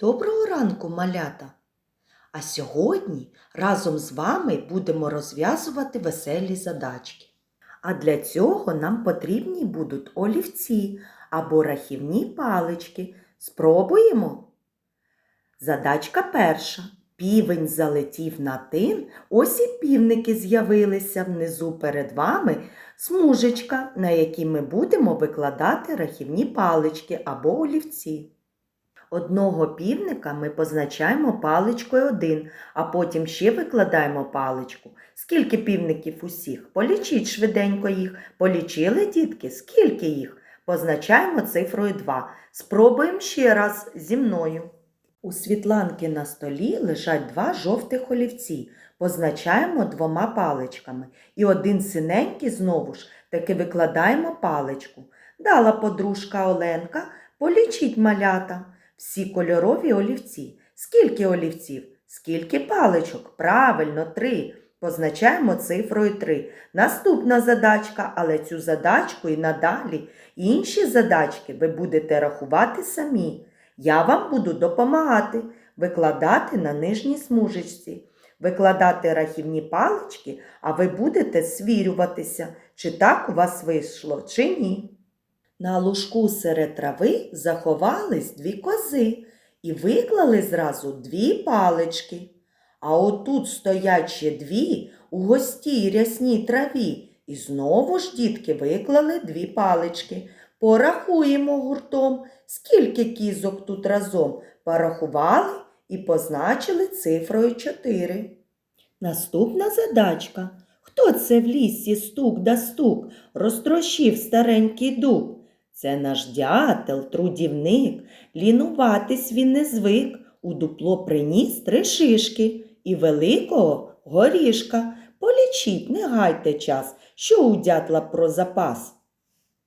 Доброго ранку, малята! А сьогодні разом з вами будемо розв'язувати веселі задачки. А для цього нам потрібні будуть олівці або рахівні палички. Спробуємо. Задачка перша. Півень залетів на тин, ось і півники з'явилися внизу перед вами смужечка, на якій ми будемо викладати рахівні палички або олівці. Одного півника ми позначаємо паличкою один, а потім ще викладаємо паличку. Скільки півників усіх? Полічіть швиденько їх. Полічили, дітки? Скільки їх? Позначаємо цифрою 2. Спробуємо ще раз зі мною. У Світланки на столі лежать два жовтих олівці. Позначаємо двома паличками. І один синенький знову ж таки викладаємо паличку. Дала подружка Оленка, полічіть малята. Всі кольорові олівці. Скільки олівців? Скільки паличок? Правильно, три. Позначаємо цифрою 3. Наступна задачка, але цю задачку і надалі інші задачки ви будете рахувати самі. Я вам буду допомагати викладати на нижній смужечці, викладати рахівні палички, а ви будете свірюватися, чи так у вас вийшло, чи ні. На лужку серед трави заховались дві кози і виклали зразу дві палички. А отут стоять ще дві у гостій рясній траві. І знову ж дітки виклали дві палички. Порахуємо гуртом, скільки кізок тут разом. Порахували і позначили цифрою 4. Наступна задачка. Хто це в лісі стук да стук, розтрощив старенький дуб? Це наш дятел, трудівник, лінуватись він не звик, у дупло приніс три шишки і великого горішка. Полічіть, не гайте час, що у дятла про запас.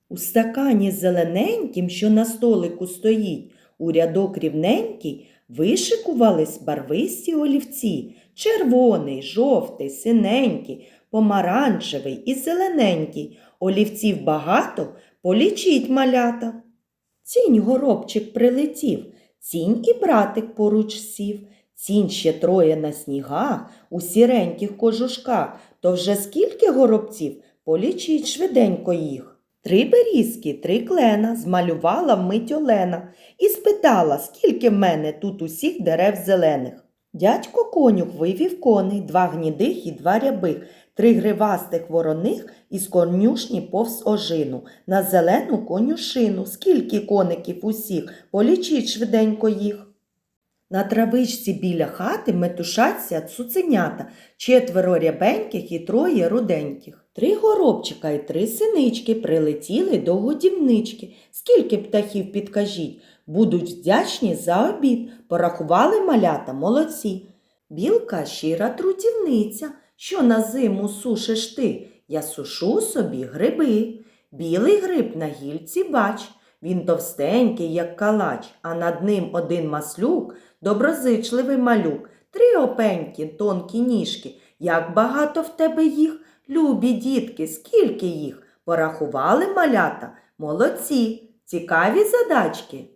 У стакані зелененьким, що на столику стоїть, у рядок рівненький, вишикувались барвисті олівці, червоний, жовтий, синенький, помаранчевий і зелененький. Олівців багато, полічіть малята. Цінь горобчик прилетів, цінь і братик поруч сів. Цінь ще троє на снігах, у сіреньких кожушках. То вже скільки горобців? Полічіть швиденько їх. Три берізки, три клена змалювала вмить Олена і спитала, скільки в мене тут усіх дерев зелених. Дядько конюх вивів коней, два гнідих і два рябих, три гривастих вороних із конюшні повз ожину, на зелену конюшину. Скільки коників усіх, полічіть швиденько їх. На травичці біля хати метушаться цуценята, четверо рябеньких і троє руденьких. Три горобчика і три синички прилетіли до годівнички. Скільки птахів підкажіть, будуть вдячні за обід. Порахували малята молодці. Білка щира трудівниця, що на зиму сушиш ти. Я сушу собі гриби. Білий гриб на гільці бач. Він товстенький, як калач, а над ним один маслюк, доброзичливий малюк, три опенькі, тонкі ніжки. Як багато в тебе їх, любі дітки, скільки їх? Порахували малята? Молодці, цікаві задачки.